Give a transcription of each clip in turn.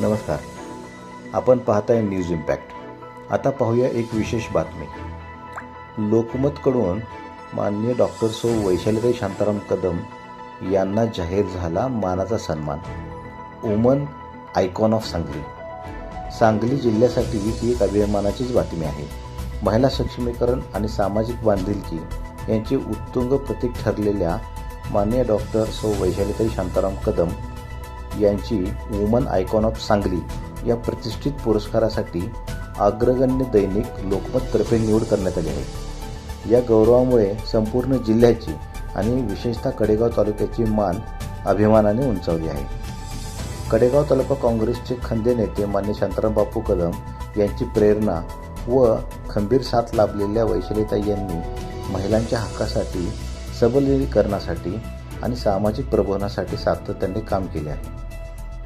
नमस्कार. आपण पाहताय न्यूज इम्पॅक्ट. आता पाहूया एक विशेष बातमी. लोकमतकडून माननीय डॉक्टर सौ वैशालीताई शांताराम कदम यांना जाहीर झाला मानाचा सन्मान. Woman icon of Sangli. Sangli जिल्ह्यासाठी ही एक अभिमानाचीच बातमी आहे. महिला सक्षमीकरण आणि सामाजिक बांधिलकी यांचे उत्तुंग प्रतीक ठरलेल्या माननीय डॉक्टर सौ वैशालीताई शांताराम कदम यांची वुमन आयकॉन ऑफ सांगली या प्रतिष्ठित पुरस्कारासाठी अग्रगण्य दैनिक लोकमततर्फे निवड करण्यात आली आहे. या गौरवामुळे संपूर्ण जिल्ह्याची आणि विशेषतः कडेगाव तालुक्याची मान अभिमानाने उंचावली आहे. कडेगाव तालुका काँग्रेसचे खंदे नेते मान्य शांताराम बापू कदम यांची प्रेरणा व खंबीर साथ लाभलेल्या वैशालीताई यांनी महिलांच्या हक्कासाठी सबलीकरणासाठी आणि सामाजिक प्रबोधनासाठी सातत्याने काम केले आहे.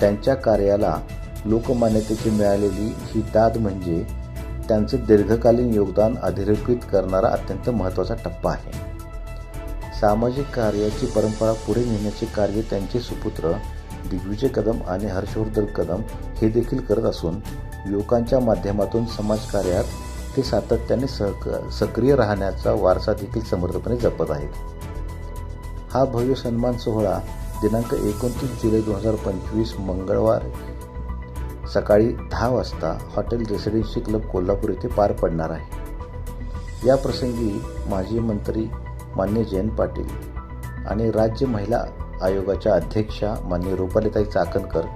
त्यांच्या कार्याला लोकमान्यतेची मिळालेली ही दाद म्हणजे त्यांचे दीर्घकालीन योगदान अधोरेखित करणारा अत्यंत महत्त्वाचा टप्पा आहे. सामाजिक कार्याची परंपरा पुढे नेण्याचे कार्य त्यांचे सुपुत्र दिग्विजय कदम आणि हर्षवर्धन कदम हे देखील करत असून युवकांच्या माध्यमातून समाजकार्यात ते सातत्याने सहक सक्रिय राहण्याचा वारसा देखील समर्थपणे जपत आहेत. हा भव्य सन्मान सोहळा दिनांक एकोणतीस जुलै दोन हजार पंचवीस मंगळवार सकाळी दहा वाजता हॉटेल रेसिडेन्सी क्लब कोल्हापूर येथे पार पडणार आहे. या प्रसंगी माजी मंत्री मान्य जयंत पाटील आणि राज्य महिला आयोगाच्या अध्यक्षा मान्य रुपालीताई चाकणकर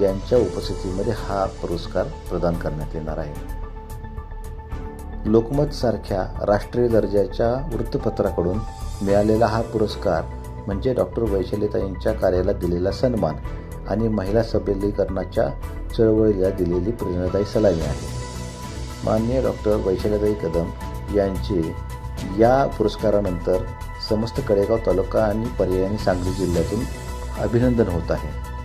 यांच्या उपस्थितीमध्ये हा पुरस्कार प्रदान करण्यात येणार आहे. लोकमतसारख्या राष्ट्रीय दर्जाच्या वृत्तपत्राकडून मिळालेला हा पुरस्कार म्हणजे डॉक्टर वैशालीताईंच्या कार्याला दिलेला सन्मान आणि महिला सबलीकरणाच्या चळवळीला दिलेली प्रेरणादायी सलामी आहे. माननीय डॉक्टर वैशालीताई कदम यांचे या पुरस्कारानंतर समस्त कडेगाव तालुका आणि पर्यायाने सांगली जिल्ह्यातून अभिनंदन होत आहे.